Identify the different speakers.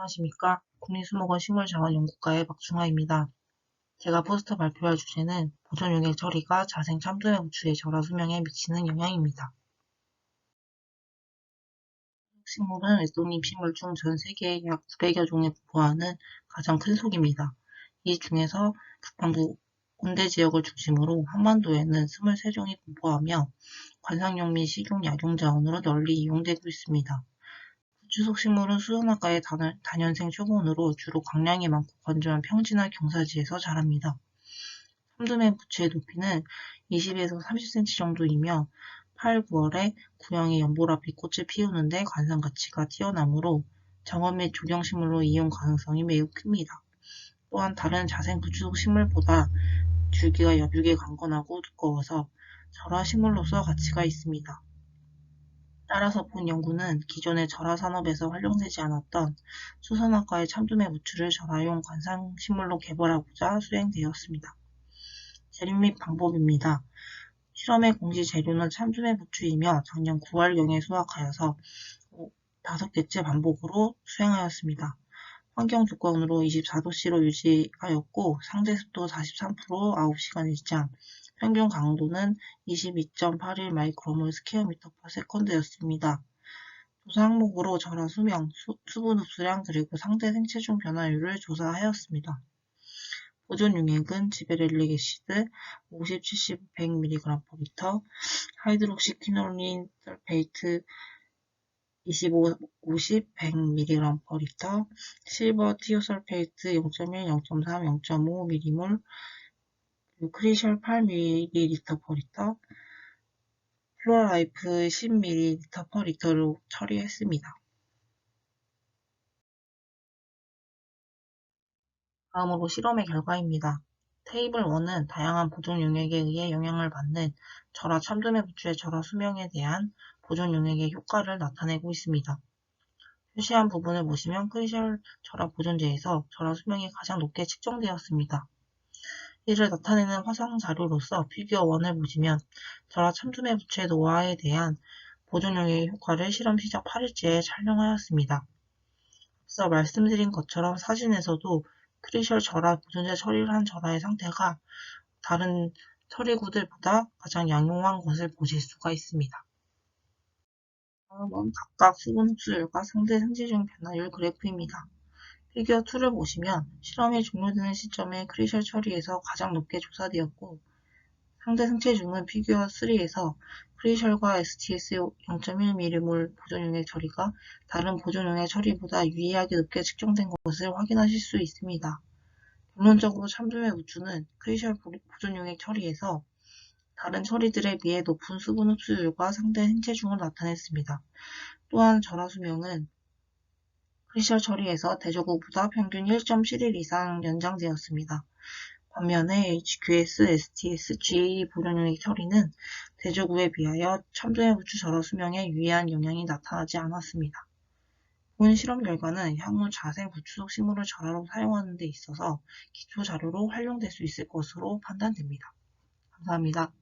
Speaker 1: 안녕하십니까. 국립수목원 식물자원연구과의 박중아입니다. 제가 포스터 발표할 주제는 보존용액 처리가 자생 참돔의 우추의 절화 수명에 미치는 영향입니다. 식물은 애송잎 식물 중 전 세계에 약 900여 종에 분포하는 가장 큰 속입니다. 이 중에서 북반구 온대 지역을 중심으로 한반도에는 23종이 분포하며 관상용 및 식용 약용 자원으로 널리 이용되고 있습니다. 주속 식물은 수선화가의 단연생 초본으로 주로 광량이 많고 건조한 평지나 경사지에서 자랍니다. 삼두의 부채의 높이는 20에서 30cm 정도이며 8, 9월에 구형의 연보라빛 꽃을 피우는데 관상 가치가 뛰어나므로 정원 및 조경식물로 이용 가능성이 매우 큽니다. 또한 다른 자생 부추속 식물보다 줄기가 여뷰게 강건하고 두꺼워서 절화 식물로서 가치가 있습니다. 따라서 본 연구는 기존의 절화 산업에서 활용되지 않았던 수선화과의 참돔의 부추를 절화용 관상식물로 개발하고자 수행되었습니다. 재료 및 방법입니다. 실험의 공지 재료는 참돔의 부추이며 작년 9월경에 수확하여서 5개째 반복으로 수행하였습니다. 환경 조건으로 24도씨로 유지하였고 상대 습도 43% 9시간 일장, 평균 강도는 22.81 마이크로몰 스퀘어 미터 퍼 세컨드였습니다. 조사 항목으로 절화 수명, 수, 분 흡수량 그리고 상대 생체중 변화율을 조사하였습니다. 보존 용액은 지베렐리 게시드 50, 70, 100mg per 하이드록시 퀴놀린 설페이트 25, 50, 100mg per 실버 티오설페이트 0.1, 0.3, 0.5mm몰 크리셜 8ml per 리터, 플로라이프 10ml per 리터로 처리했습니다. 다음으로 실험의 결과입니다. 테이블 1은 다양한 보존 용액에 의해 영향을 받는 절화 참돔의 부추의 절화 수명에 대한 보존 용액의 효과를 나타내고 있습니다. 표시한 부분을 보시면 크리셜 절화 보존제에서 절화 수명이 가장 높게 측정되었습니다. 이를 나타내는 화상 자료로서 피규어 1을 보시면 저라 참돔의 부채 노화에 대한 보존용의 효과를 실험 시작 8일째에 촬영하였습니다. 앞서 말씀드린 것처럼 사진에서도 크리셜 절화 보존제 처리를 한 절화의 상태가 다른 처리구들보다 가장 양호한 것을 보실 수가 있습니다. 다음은 각각 수분 흡수율과 상대 상지중 변화율 그래프입니다. 피규어 2를 보시면 실험이 종료되는 시점에 크리셜 처리에서 가장 높게 조사되었고 상대 생체 중은 피규어 3에서 크리셜과 STS 0.1mm몰 보존용액 처리가 다른 보존용액 처리보다 유의하게 높게 측정된 것을 확인하실 수 있습니다. 결론적으로 참돔의 우추는 크리셜 보존용액 처리에서 다른 처리들에 비해 높은 수분 흡수율과 상대 생체 중을 나타냈습니다. 또한 절화 수명은 크리셜 처리에서 대저구보다 평균 1.71 이상 연장되었습니다. 반면에 HQS, STS, GA 보존용액 처리는 대저구에 비하여 참돔의 부추 절화 수명에 유의한 영향이 나타나지 않았습니다. 본 실험 결과는 향후 자생 부추속 식물을 절화로 사용하는 데 있어서 기초 자료로 활용될 수 있을 것으로 판단됩니다. 감사합니다.